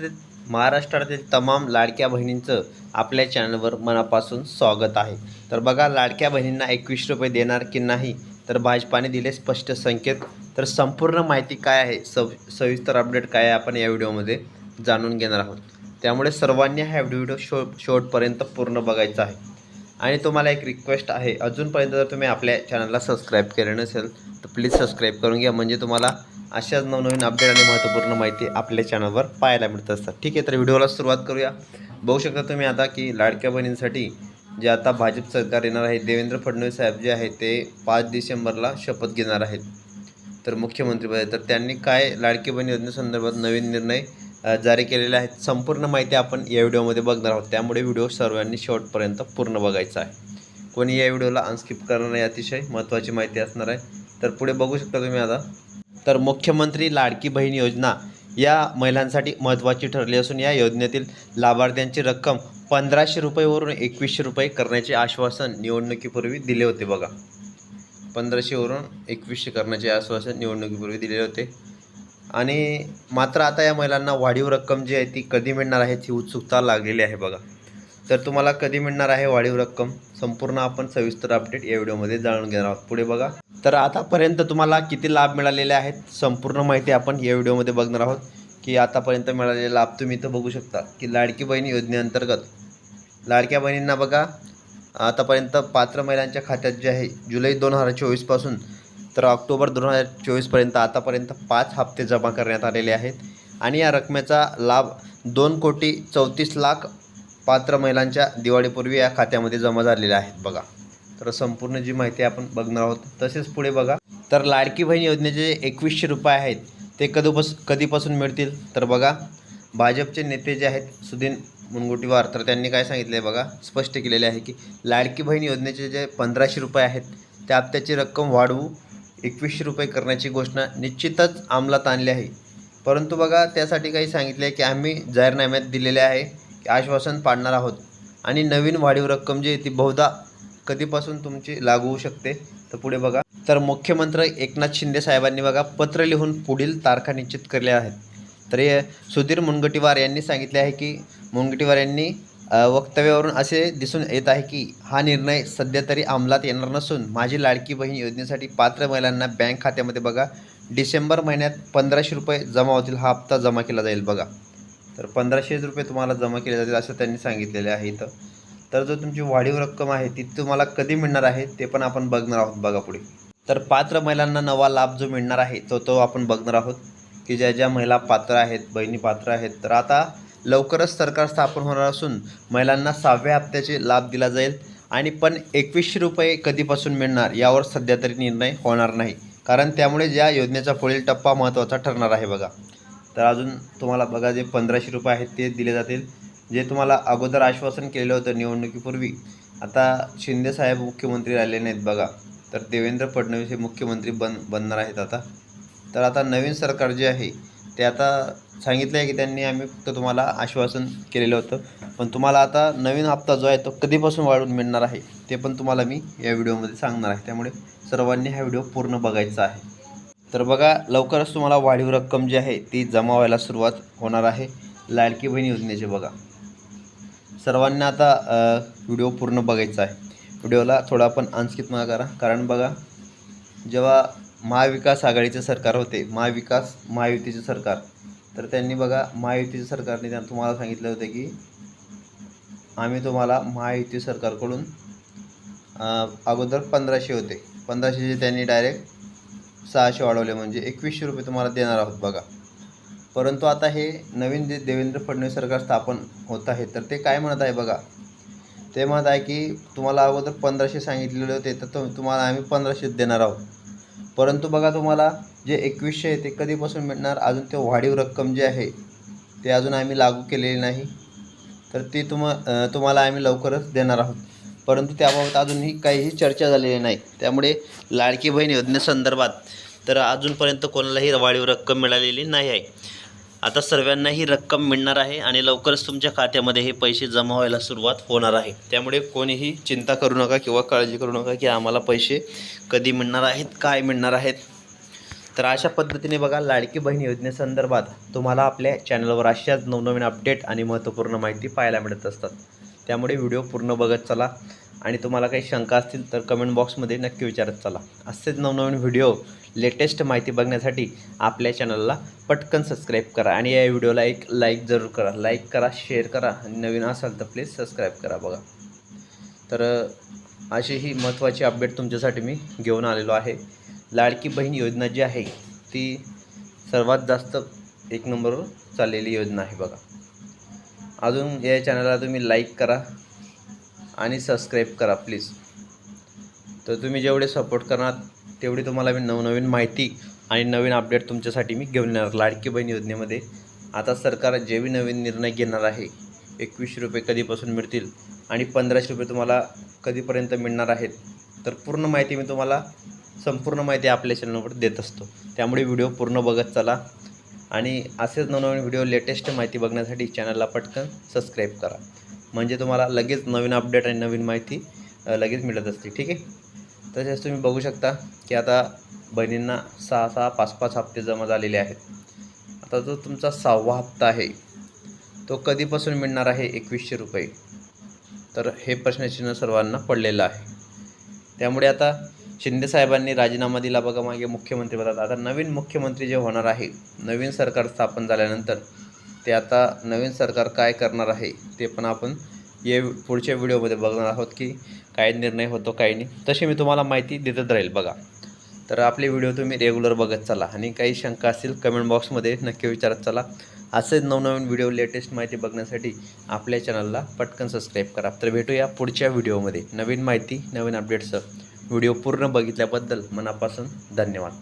महाराष्ट्रातील महाराष्ट्रातील तमाम लाडक्या बहिणींचं आपल्या चॅनलवर मनापासून स्वागत आहे. तर बघा लाडक्या बहिणींना एकवीस रुपये देणार की नाही तर भाजपाने दिले स्पष्ट संकेत. तर संपूर्ण माहिती काय आहे सव सविस्तर अपडेट काय आहे आपण या व्हिडिओमध्ये जाणून घेणार आहोत. त्यामुळे सर्वांनी हा व्हिडिओ शो शेवटपर्यंत पूर्ण बघायचा आहे. आणि तुम्हाला एक रिक्वेस्ट आहे अजूनपर्यंत जर तुम्ही आपल्या चॅनलला सबस्क्राईब केलं नसेल तर प्लीज सबस्क्राईब करून घ्या. म्हणजे तुम्हाला अशाच नवनवीन अपडेट आणि महत्त्वपूर्ण माहिती आपल्या चॅनलवर पाहायला मिळत असतात. ठीक आहे तर व्हिडिओला सुरुवात करूया. बघू शकता तुम्ही आता की लाडक्या बहिणींसाठी जे आता भाजप सरकार येणार आहे देवेंद्र फडणवीस साहेब जे आहे ते पाच डिसेंबरला शपथ घेणार आहेत. तर मुख्यमंत्रीपद तर त्यांनी काय लाडकी बहीण योजनेसंदर्भात नवीन निर्णय जारी केलेले आहेत संपूर्ण माहिती आपण या व्हिडिओमध्ये बघणार आहोत. त्यामुळे व्हिडिओ सर्वांनी शेवटपर्यंत पूर्ण बघायचा आहे. कोणी या व्हिडिओला अनस्किप करणार नाही अतिशय महत्त्वाची माहिती असणार आहे. तर पुढे बघू शकता तुम्ही आता तर मुख्यमंत्री लाडकी बहीण योजना या महिलांसाठी महत्त्वाची ठरली असून या योजनेतील लाभार्थ्यांची रक्कम पंधराशे रुपयेवरून एकवीसशे रुपये करण्याचे आश्वासन निवडणुकीपूर्वी दिले होते बघा. पंधराशेवरून एकवीसशे करण्याचे आश्वासन निवडणुकीपूर्वी दिलेले होते. आणि मात्र आता या महिलांना वाढीव रक्कम जी आहे ती कधी मिळणार आहे ती उत्सुकता लागलेली आहे बघा. तर तुम्हाला कधी मिळणार आहे वाढीव रक्कम? संपूर्ण आपण सविस्तर अपडेट या व्हिडिओमध्ये जाणून घेणार आहोत. पुढे बघा. तर आतापर्यंत तुम्हाला किती लाभ मिळालेले आहेत? संपूर्ण माहिती आपण या व्हिडिओमध्ये बघणार आहोत. की आतापर्यंत मिळालेले लाभ तुम्ही इथं बघू शकता. की लाडकी बहीण योजनेअंतर्गत. लाडक्या बहिणींना बघा. आतापर्यंत पात्र महिलांच्या खात्यात जे आहे जुलै दोन हजार चोवीसपासून तर ऑक्टोबर दोन हजार चोवीसपर्यंत आतापर्यंत पाच हप्ते जमा करण्यात आलेले आहेत. आणि या रकमेचा लाभ दोन कोटी चौतीस लाख पात्र महिलांच्या दिवाळीपूर्वी या खात्यामध्ये जमा झालेल्या आहेत बघा. तर संपूर्ण जी माहिती आपण बघणार आहोत तसेच पुढे बघा. तर लाडकी बहीण योजनेचे जे एकवीसशे रुपये आहेत ते कधीपास कधीपासून मिळतील? तर बघा भाजपचे नेते जे आहेत सुदीन मुनगुटीवार तर त्यांनी काय सांगितलं आहे बघा स्पष्ट केलेले आहे की लाडकी बहीण योजनेचे जे पंधराशे रुपये आहेत त्या हप्त्याची रक्कम वाढवू एकवीसशे रुपये करण्याची घोषणा निश्चितच अंमलात आणली आहे. परंतु बघा त्यासाठी काही सांगितले आहे की आम्ही जाहीरनाम्यात दिलेले आहे की आश्वासन पाडणार आहोत. आणि नवीन वाढीव रक्कम जी आहे ती बहुधा कधीपासून तुमची लागू होऊ शकते? तर पुढे बघा. तर मुख्यमंत्री एकनाथ शिंदे साहेबांनी बघा पत्र लिहून पुढील तारखा निश्चित केल्या आहेत. तर हे सुधीर मुनगटीवार यांनी सांगितले आहे की मुनगटीवार यांनी वक्तव्यावरून असे दिसून येत आहे की हा निर्णय सध्या तरी अंमलात येणार नसून माझी लाडकी बहीण योजनेसाठी पात्र महिलांना बँक खात्यामध्ये बघा डिसेंबर महिन्यात पंधराशे रुपये जमा होतील हा हप्ता जमा केला जाईल बघा. तर पंधराशे रुपये तुम्हाला जमा केले जातील असं त्यांनी सांगितलेले आहे इथं. तर जो तुमची वाढीव रक्कम आहे ती तुम्हाला कधी मिळणार आहे ते पण आपण बघणार आहोत. बघा पुढे. तर पात्र महिलांना नवा लाभ जो मिळणार आहे तो तो आपण बघणार आहोत. की ज्या ज्या महिला पात्र आहेत बहिणी पात्र आहेत तर आता लवकरच सरकार स्थापन होणार असून महिलांना सहाव्या हप्त्याचे लाभ दिला जाईल. आणि पण एकवीसशे रुपये कधीपासून मिळणार यावर सध्या तरी निर्णय होणार नाही. कारण त्यामुळे ज्या योजनेचा पुढील टप्पा महत्त्वाचा ठरणार आहे बघा. तर अजून तुम्हाला बघा जे पंधराशे रुपये आहेत ते दिले जातील. जे तुम्हाला अगोदर आश्वासन केलं होतं निवडणुकीपूर्वी आता शिंदेसाहेब मुख्यमंत्री राहिले नाहीत बघा. तर देवेंद्र फडणवीस हे मुख्यमंत्री बन बनणार आहेत आता. तर आता नवीन सरकार जे आहे ते आता सांगितलं आहे की त्यांनी आम्ही फक्त तुम्हाला आश्वासन केलेलं होतं. पण तुम्हाला आता नवीन हप्ता जो आहे तो कधीपासून वाढून मिळणार आहे ते पण तुम्हाला मी या व्हिडिओमध्ये सांगणार आहे. त्यामुळे सर्वांनी हा व्हिडिओ पूर्ण बघायचा आहे. तर बघा लवकरच तुम्हाला वाढीव रक्कम जी आहे ती जमा व्हायला सुरुवात होणार आहे. लाडकी बहीण योजनेचे बघा. सर्वांना आता व्हिडिओ पूर्ण बघायचा आहे. व्हिडिओला थोडा आपण अंशकित न करा. कारण बघा जेव्हा महाविकास आघाडीचे सरकार होते महाविकास महायुतीचे सरकार तर त्यांनी बघा महायुतीचे सरकारने त्यांना तुम्हाला सांगितलं होतं की आम्ही तुम्हाला महायुती सरकारकडून अगोदर पंधराशे होते. पंधराशेचे त्यांनी डायरेक्ट सहाशे वाढवले. म्हणजे एकवीसशे रुपये तुम्हाला देणार आहोत बघा. परंतु आता हे नवीन जे देवेंद्र फडणवीस सरकार स्थापन होत आहे तर ते काय म्हणत आहे बघा? ते म्हणत आहे की तुम्हाला अगोदर पंधराशे सांगितलेले होते तर तो तुम्हाला आम्ही पंधराशे देणार आहोत. परंतु बघा तुम्हाला जे एकवीसशे आहे ते कधीपासून मिळणार? अजून ते वाढीव रक्कम जी आहे ते अजून आम्ही लागू केलेली नाही. तर ती तुम तुम्हाला आम्ही लवकरच देणार आहोत. परंतु त्याबाबत अजूनही काहीही चर्चा झालेली नाही. त्यामुळे लाडकी बहीण योजनेसंदर्भात तर अजूनपर्यंत कोणालाही वाढीव रक्कम मिळालेली नाही आहे. आता सर्वांना ही रक्कम मिळणार आहे आणि लवकरच तुमच्या खात्यामध्ये हे पैसे जमा व्हायला सुरुवात होणार आहे. त्यामुळे कोणीही चिंता करू नका किंवा काळजी करू नका की आम्हाला पैसे कधी मिळणार आहेत काय मिळणार आहेत. तर अशा पद्धतीने बघा लाडकी बहीण योजनेसंदर्भात तुम्हाला आपल्या चॅनलवर अशाच नवनवीन अपडेट आणि महत्त्वपूर्ण माहिती पाहायला मिळत असतात. त्यामुळे व्हिडिओ पूर्ण बघत चला. आणि तुम्हाला काही शंका असतील तर कमेंट बॉक्समध्ये नक्की विचारत चला. असेच नवनवीन व्हिडिओ लेटेस्ट माहिती बघण्यासाठी आपल्या चॅनलला पटकन सबस्क्राईब करा आणि या व्हिडिओला एक लाईक जरूर करा. लाईक करा शेअर करा आणि नवीन असाल तर प्लीज सबस्क्राईब करा बघा. तर अशी ही महत्त्वाची अपडेट तुमच्यासाठी मी घेऊन आलेलो आहे. लाडकी बहीण योजना जी आहे ती सर्वात जास्त एक नंबरवर चाललेली योजना आहे बघा. अजून या चॅनलला तुम्ही लाईक करा. आणि सबस्क्राईब करा प्लीज तर तुम्ही जेवढे सपोर्ट करणार तेवढी तुम्हाला मी नवनवीन माहिती आणि नवीन अपडेट तुमच्यासाठी मी घेऊन येणार लाडकी बहीण योजनेमध्ये. आता सरकार जे बी नवीन निर्णय घेणार आहे एकवीसशे रुपये कधीपासून मिळतील आणि पंधराशे रुपये तुम्हाला कधीपर्यंत मिळणार आहेत तर पूर्ण माहिती मी तुम्हाला संपूर्ण माहिती आपल्या चॅनलवर देत असतो. त्यामुळे व्हिडिओ पूर्ण बघत चला आणि असेच नवनवीन व्हिडिओ लेटेस्ट माहिती बघण्यासाठी चॅनलला पटकन सबस्क्राईब करा. म्हणजे तुम्हाला लगेच नवीन अपडेट आणि नवीन माहिती लगेच मिळत असते ठीक आहे? तसेच तुम्ही बघू शकता की आता बहिणींना सहा सहा पाच पाच हप्ते जमा झालेले आहेत. आता जो तुमचा सहावा हप्ता आहे तो कधीपासून मिळणार आहे? एकवीसशे रुपये. तर हे प्रश्नचिन्ह सर्वांना पडलेलं आहे. त्यामुळे आता शिंदे साहेबांनी राजीनामा दिला बघा मागे मुख्यमंत्रीपदात आता नवीन मुख्यमंत्री जे होणार आहे नवीन सरकार स्थापन झाल्यानंतर ते आता नवीन सरकार काय करणार आहे ते पण आपण ये पुढच्या व्हिडिओमध्ये बघणार आहोत की काय निर्णय होतो काय नाही. तशी मी तुम्हाला माहिती देतच राहील बघा. तर आपले व्हिडिओ तुम्ही रेग्युलर बघत चला आणि काही शंका असतील कमेंट बॉक्समध्ये नक्की विचारत चला. असेच नवनवीन व्हिडिओ लेटेस्ट माहिती बघण्यासाठी आपल्या चॅनलला पटकन सबस्क्राईब करा. तर भेटूया पुढच्या व्हिडिओमध्ये. नवीन माहिती नवीन अपडेट्सचं व्हिडिओ पूर्ण बघितल्याबद्दल मनापासून धन्यवाद.